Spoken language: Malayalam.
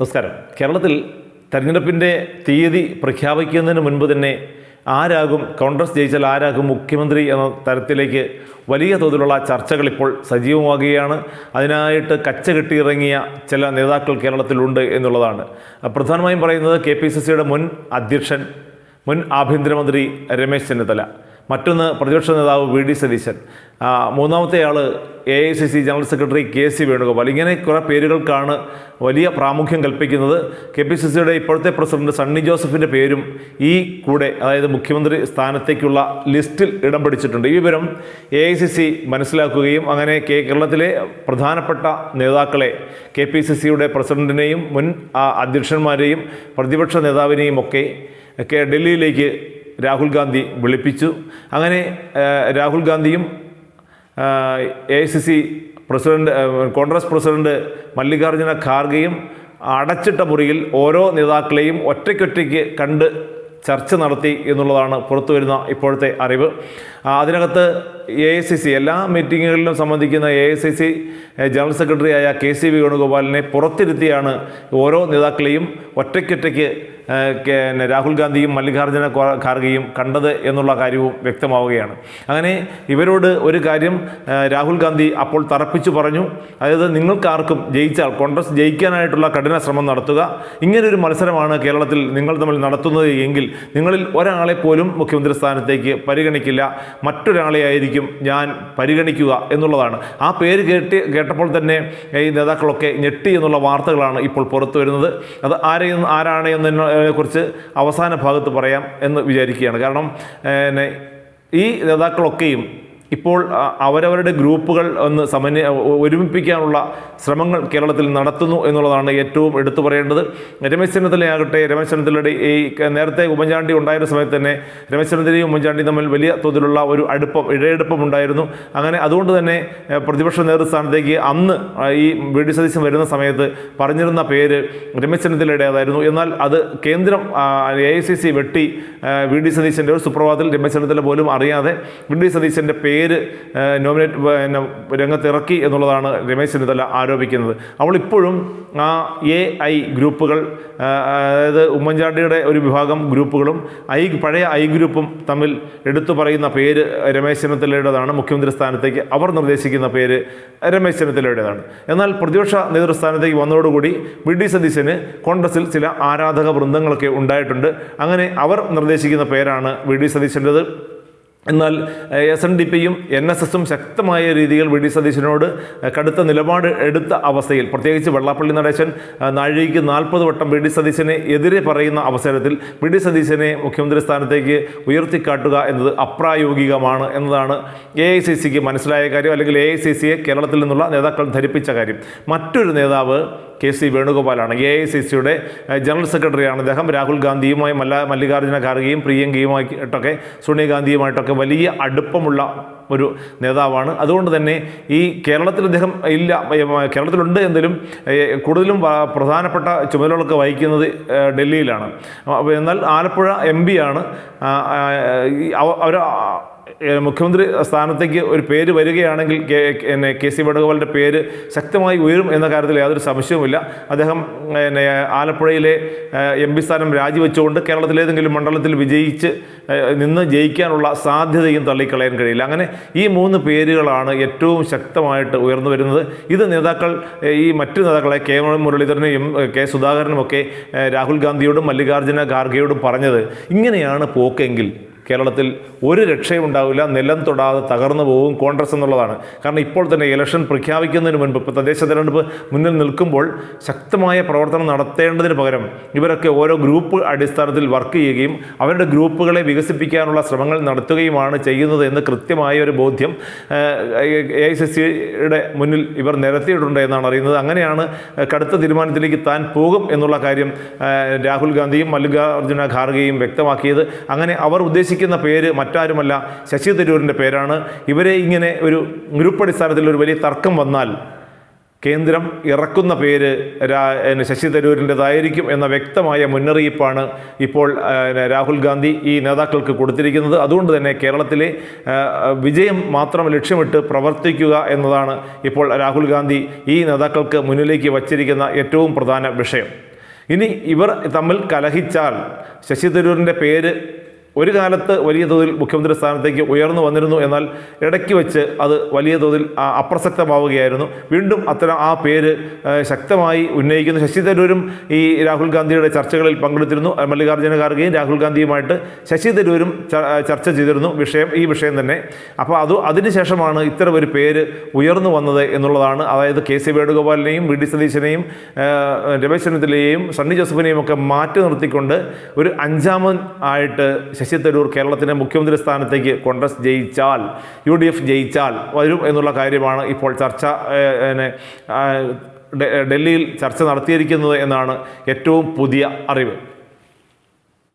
നമസ്കാരം. കേരളത്തിൽ തെരഞ്ഞെടുപ്പിന്റെ തീയതി പ്രഖ്യാപിക്കുന്നതിന് മുൻപ് തന്നെ ആരാകും കോൺഗ്രസ് ജയിച്ചാൽ ആരാകും മുഖ്യമന്ത്രി എന്ന തരത്തിലേക്ക് വലിയ തോതിലുള്ള ചർച്ചകൾ ഇപ്പോൾ സജീവമാകുകയാണ്. അതിനായിട്ട് കച്ച കെട്ടിയിറങ്ങിയ ചില നേതാക്കൾ കേരളത്തിലുണ്ട് എന്നുള്ളതാണ്. പ്രധാനമായും പറയുന്നത് കെ പി സി സിയുടെ മുൻ അധ്യക്ഷൻ മുൻ ആഭ്യന്തരമന്ത്രി രമേശ് ചെന്നിത്തല. മറ്റൊന്ന് പ്രതിപക്ഷ നേതാവ് വി ഡി സതീശൻ. മൂന്നാമത്തെ ആൾ A I C C general secretary K C Venugopal. ഇങ്ങനെ കുറേ പേരുകൾക്കാണ് വലിയ പ്രാമുഖ്യം കൽപ്പിക്കുന്നത്. കെ പി സി സിയുടെ ഇപ്പോഴത്തെ പ്രസിഡന്റ് സണ്ണി ജോസഫിന്റെ പേരും ഈ കൂടെ അതായത് മുഖ്യമന്ത്രി സ്ഥാനത്തേക്കുള്ള ലിസ്റ്റിൽ ഇടം പിടിച്ചിട്ടുണ്ട്. ഈ വിവരം എ ഐ സി സി മനസ്സിലാക്കുകയും അങ്ങനെ കെ കേരളത്തിലെ പ്രധാനപ്പെട്ട നേതാക്കളെ കെ പി സി സിയുടെ പ്രസിഡന്റിനെയും മുൻ അധ്യക്ഷന്മാരെയും പ്രതിപക്ഷ നേതാവിനെയും ഒക്കെ ഡൽഹിയിലേക്ക് രാഹുൽ ഗാന്ധി വിളിപ്പിച്ചു. അങ്ങനെ രാഹുൽ ഗാന്ധിയും A I C C president Congress president Mallikarjuna ഖാർഗെയും അടച്ചിട്ട മുറിയിൽ ഓരോ നേതാക്കളെയും ഒറ്റയ്ക്കൊറ്റയ്ക്ക് കണ്ട് ചർച്ച നടത്തി എന്നുള്ളതാണ് പുറത്തു വരുന്ന ഇപ്പോഴത്തെ അറിവ്. അതിനകത്ത് എ ഐ സി സി എല്ലാ മീറ്റിങ്ങുകളിലും സംബന്ധിക്കുന്ന A I C C general സെക്രട്ടറിയായ കെ സി വേണുഗോപാലിനെ പുറത്തിരുത്തിയാണ് ഓരോ നേതാക്കളെയും ഒറ്റയ്ക്കൊറ്റയ്ക്ക് പിന്നെ രാഹുൽ ഗാന്ധിയും മല്ലികാർജുന ഖാർഗെയും കണ്ടത് എന്നുള്ള കാര്യവും വ്യക്തമാവുകയാണ്. അങ്ങനെ ഇവരോട് ഒരു കാര്യം രാഹുൽ ഗാന്ധി അപ്പോൾ തറപ്പിച്ചു പറഞ്ഞു. അതായത് നിങ്ങൾക്കാർക്കും ജയിച്ചാൽ കോൺഗ്രസ് ജയിക്കാനായിട്ടുള്ള കഠിന ശ്രമം നടത്തുക. ഇങ്ങനൊരു മത്സരമാണ് കേരളത്തിൽ നിങ്ങൾ തമ്മിൽ നടത്തുന്നത് എങ്കിൽ നിങ്ങളിൽ ഒരാളെ പോലും മുഖ്യമന്ത്രി സ്ഥാനത്തേക്ക് പരിഗണിക്കില്ല. മറ്റൊരാളെ ആയിരിക്കും ഞാൻ പരിഗണിക്കുക എന്നുള്ളതാണ്. ആ പേര് കേട്ട് കേട്ടപ്പോൾ തന്നെ ഈ നേതാക്കളൊക്കെ ഞെട്ടി എന്നുള്ള വാർത്തകളാണ് ഇപ്പോൾ പുറത്തു വരുന്നത്. അത് ആരെയും ആരാണ് എന്നതിനെ കുറിച്ച് അവസാന ഭാഗത്ത് പറയാം എന്ന് വിചാരിക്കുകയാണ്. കാരണം ഈ നേതാക്കളൊക്കെയും ഇപ്പോൾ അവരവരുടെ ഗ്രൂപ്പുകൾ ഒന്ന് സമന്വയ ഒരുമിപ്പിക്കാനുള്ള ശ്രമങ്ങൾ കേരളത്തിൽ നടത്തുന്നു എന്നുള്ളതാണ് ഏറ്റവും എടുത്തു പറയേണ്ടത്. രമേശ് ചെന്നിത്തലയാകട്ടെ രമേശ് ചെന്നിത്തലയുടെ ഈ നേരത്തെ ഉമ്മൻചാണ്ടി ഉണ്ടായിരുന്ന സമയത്ത് തന്നെ രമേശ് ചെന്നിത്തലയും ഉമ്മൻചാണ്ടിയും തമ്മിൽ വലിയ തോതിലുള്ള ഒരു അടുപ്പം ഇഴയെടുപ്പം ഉണ്ടായിരുന്നു. അങ്ങനെ അതുകൊണ്ട് തന്നെ പ്രതിപക്ഷ നേതൃസ്ഥാനത്തേക്ക് അന്ന് ഈ വി ഡി സതീശൻ വരുന്ന സമയത്ത് പറഞ്ഞിരുന്ന പേര് രമേശ് ചെന്നിത്തലയുടേതായിരുന്നു. എന്നാൽ അത് കേന്ദ്രം എ ഐ സി സി വെട്ടി വി ഡി സതീശന്റെ ഒരു സുപ്രഭാതത്തിൽ രമേശ് ചെന്നിത്തല പോലും അറിയാതെ വി ഡി സതീശന്റെ പേര് നോമിനേറ്റ് പിന്നെ രംഗത്തിറക്കി എന്നുള്ളതാണ് രമേശ് ചെന്നിത്തല ആരോപിക്കുന്നത്. അവൾ ഇപ്പോഴും ആ എ ഐ ഗ്രൂപ്പുകൾ അതായത് ഉമ്മൻചാണ്ടിയുടെ ഒരു വിഭാഗം ഗ്രൂപ്പുകളും ഐ പഴയ ഐ ഗ്രൂപ്പും തമ്മിൽ എടുത്തു പറയുന്ന പേര് രമേശ് ചെന്നിത്തലയുടേതാണ്. മുഖ്യമന്ത്രി സ്ഥാനത്തേക്ക് അവർ നിർദ്ദേശിക്കുന്ന പേര് രമേശ് ചെന്നിത്തലയുടേതാണ്. എന്നാൽ പ്രതിപക്ഷ നേതൃസ്ഥാനത്തേക്ക് വന്നതോടുകൂടി വി. ഡി. സതീശന് കോൺഗ്രസിൽ ചില ആരാധക വൃന്ദങ്ങളൊക്കെ ഉണ്ടായിട്ടുണ്ട്. അങ്ങനെ അവർ നിർദ്ദേശിക്കുന്ന പേരാണ് വി. ഡി. സതീശന്റെത് എന്നാൽ എസ് എൻ ഡി പിയും എൻ എസ് എസും ശക്തമായ രീതിയിൽ വി ഡി സതീശനോട് കടുത്ത നിലപാട് എടുത്ത അവസ്ഥയിൽ പ്രത്യേകിച്ച് വെള്ളാപ്പള്ളി നടേശൻ നാഴികയ്ക്ക് നാൽപ്പത് വട്ടം വി ഡി സതീശനെ എതിരെ പറയുന്ന അവസരത്തിൽ വി ഡി സതീശനെ മുഖ്യമന്ത്രി സ്ഥാനത്തേക്ക് ഉയർത്തിക്കാട്ടുക എന്നത് അപ്രായോഗികമാണ് എന്നതാണ് എ ഐ സി സിക്ക് മനസ്സിലായ കാര്യം അല്ലെങ്കിൽ എ ഐ സി സിയെ കേരളത്തിൽ നിന്നുള്ള നേതാക്കൾ ധരിപ്പിച്ച കാര്യം. മറ്റൊരു നേതാവ് കെ സി വേണുഗോപാലാണ്. എ ഐ സി സിയുടെ ജനറൽ സെക്രട്ടറിയാണ് അദ്ദേഹം രാഹുൽ ഗാന്ധിയുമായി മല്ല മല്ലികാർജുന ഖാർഗെയും പ്രിയങ്കയുമായിട്ടൊക്കെ സോണിയാഗാന്ധിയുമായിട്ടൊക്കെ വലിയ അടുപ്പമുള്ള ഒരു നേതാവാണ്. അതുകൊണ്ട് തന്നെ ഈ കേരളത്തിൽ അദ്ദേഹം ഇല്ല കേരളത്തിലുണ്ട് എങ്കിലും കൂടുതലും പ്രധാനപ്പെട്ട ചുമതലകളൊക്കെ വഹിക്കുന്നത് ഡൽഹിയിലാണ്. എന്നാൽ ആലപ്പുഴ എം പിയാണ് അവർ മുഖ്യമന്ത്രി സ്ഥാനത്തേക്ക് ഒരു പേര് വരികയാണെങ്കിൽ എന്നെ കെ സി വേണുഗോപാലിന്റെ പേര് ശക്തമായി ഉയരും എന്ന കാര്യത്തിൽ യാതൊരു സംശയവുമില്ല. അദ്ദേഹം എന്നെ ആലപ്പുഴയിലെ എം പി സ്ഥാനം രാജിവെച്ചുകൊണ്ട് കേരളത്തിലേതെങ്കിലും മണ്ഡലത്തിൽ വിജയിച്ച് നിന്ന് ജയിക്കാനുള്ള സാധ്യതയും തള്ളിക്കളയാൻ കഴിയില്ല. അങ്ങനെ ഈ മൂന്ന് പേരുകളാണ് ഏറ്റവും ശക്തമായിട്ട് ഉയർന്നു വരുന്നത്. ഇത് നേതാക്കൾ ഈ മറ്റു നേതാക്കളെ കെ മുരളീധരനെയും കെ സുധാകരനുമൊക്കെ രാഹുൽ ഗാന്ധിയോടും മല്ലികാർജുന ഖാർഗെയോടും പറഞ്ഞത് ഇങ്ങനെയാണ് പോക്കെങ്കിൽ കേരളത്തിൽ ഒരു രക്ഷയും ഉണ്ടാവില്ല നിലം തൊടാതെ തകർന്നു പോകും കോൺഗ്രസ് എന്നുള്ളതാണ്. കാരണം ഇപ്പോൾ തന്നെ ഇലക്ഷൻ പ്രഖ്യാപിക്കുന്നതിന് മുൻപ് ഇപ്പോൾ തദ്ദേശ തെരഞ്ഞെടുപ്പ് മുന്നിൽ നിൽക്കുമ്പോൾ ശക്തമായ പ്രവർത്തനം നടത്തേണ്ടതിന് പകരം ഇവരൊക്കെ ഓരോ ഗ്രൂപ്പ് അടിസ്ഥാനത്തിൽ വർക്ക് ചെയ്യുകയും അവരുടെ ഗ്രൂപ്പുകളെ വികസിപ്പിക്കാനുള്ള ശ്രമങ്ങൾ നടത്തുകയുമാണ് ചെയ്യുന്നത് എന്ന് കൃത്യമായ ഒരു ബോധ്യം എ ഐ സി സിയുടെ മുന്നിൽ ഇവർ നിരത്തിയിട്ടുണ്ട് എന്നാണ് അറിയുന്നത്. അങ്ങനെയാണ് കടുത്ത തീരുമാനത്തിലേക്ക് താൻ പോകും എന്നുള്ള കാര്യം രാഹുൽ ഗാന്ധിയും മല്ലികാർജുന ഖാർഗെയും വ്യക്തമാക്കിയത്. അങ്ങനെ അവർ ഉദ്ദേശിക്കുന്ന പേര് മറ്റാരുമല്ല ശശി തരൂരിന്റെ പേരാണ്. ഇവരെ ഇങ്ങനെ ഒരു ഗ്രൂപ്പ് അടിസ്ഥാനത്തിൽ ഒരു വലിയ തർക്കം വന്നാൽ കേന്ദ്രം ഇറക്കുന്ന പേര് ശശി തരൂരിന്റെതായിരിക്കും എന്ന വ്യക്തമായ മുന്നറിയിപ്പാണ് ഇപ്പോൾ രാഹുൽ ഗാന്ധി ഈ നേതാക്കൾക്ക് കൊടുത്തിരിക്കുന്നത്. അതുകൊണ്ട് തന്നെ കേരളത്തിലെ വിജയം മാത്രം ലക്ഷ്യമിട്ട് പ്രവർത്തിക്കുക എന്നതാണ് ഇപ്പോൾ രാഹുൽ ഗാന്ധി ഈ നേതാക്കൾക്ക് മുന്നിലേക്ക് വച്ചിരിക്കുന്ന ഏറ്റവും പ്രധാന വിഷയം. ഇനി ഇവർ തമ്മിൽ കലഹിച്ചാൽ ശശി തരൂരിന്റെ പേര് ഒരു കാലത്ത് വലിയ തോതിൽ മുഖ്യമന്ത്രി സ്ഥാനത്തേക്ക് ഉയർന്നു വന്നിരുന്നു. എന്നാൽ ഇടയ്ക്ക് വെച്ച് അത് വലിയ തോതിൽ അപ്രസക്തമാവുകയായിരുന്നു. വീണ്ടും അത്തരം ആ പേര് ശക്തമായി ഉന്നയിക്കുന്നു. ശശി തരൂരും ഈ രാഹുൽ ഗാന്ധിയുടെ ചർച്ചകളിൽ പങ്കെടുത്തിരുന്നു. മല്ലികാർജുന ഖാർഗെയും രാഹുൽ ഗാന്ധിയുമായിട്ട് ശശി തരൂരും ചർച്ച ചെയ്തിരുന്നു വിഷയം ഈ വിഷയം തന്നെ. അപ്പോൾ അത് അതിനുശേഷമാണ് ഇത്തരം ഒരു പേര് ഉയർന്നു വന്നത് എന്നുള്ളതാണ്. അതായത് കെ സി വേണുഗോപാലിനെയും വി ഡി സതീശനെയും രമേശ് ചെന്നിത്തലയെയും സണ്ണി ജോസഫിനെയും ഒക്കെ മാറ്റി നിർത്തിക്കൊണ്ട് ഒരു അഞ്ചാമൻ ആയിട്ട് ശശി തരൂർ കേരളത്തിന്റെ മുഖ്യമന്ത്രി സ്ഥാനത്തേക്ക് കോൺഗ്രസ് ജയിച്ചാൽ യു ഡി എഫ് ജയിച്ചാൽ വരും എന്നുള്ള കാര്യമാണ് ഇപ്പോൾ ചർച്ച ഡൽഹിയിൽ ചർച്ച നടത്തിയിരിക്കുന്നത് എന്നാണ് ഏറ്റവും പുതിയ അറിവ്.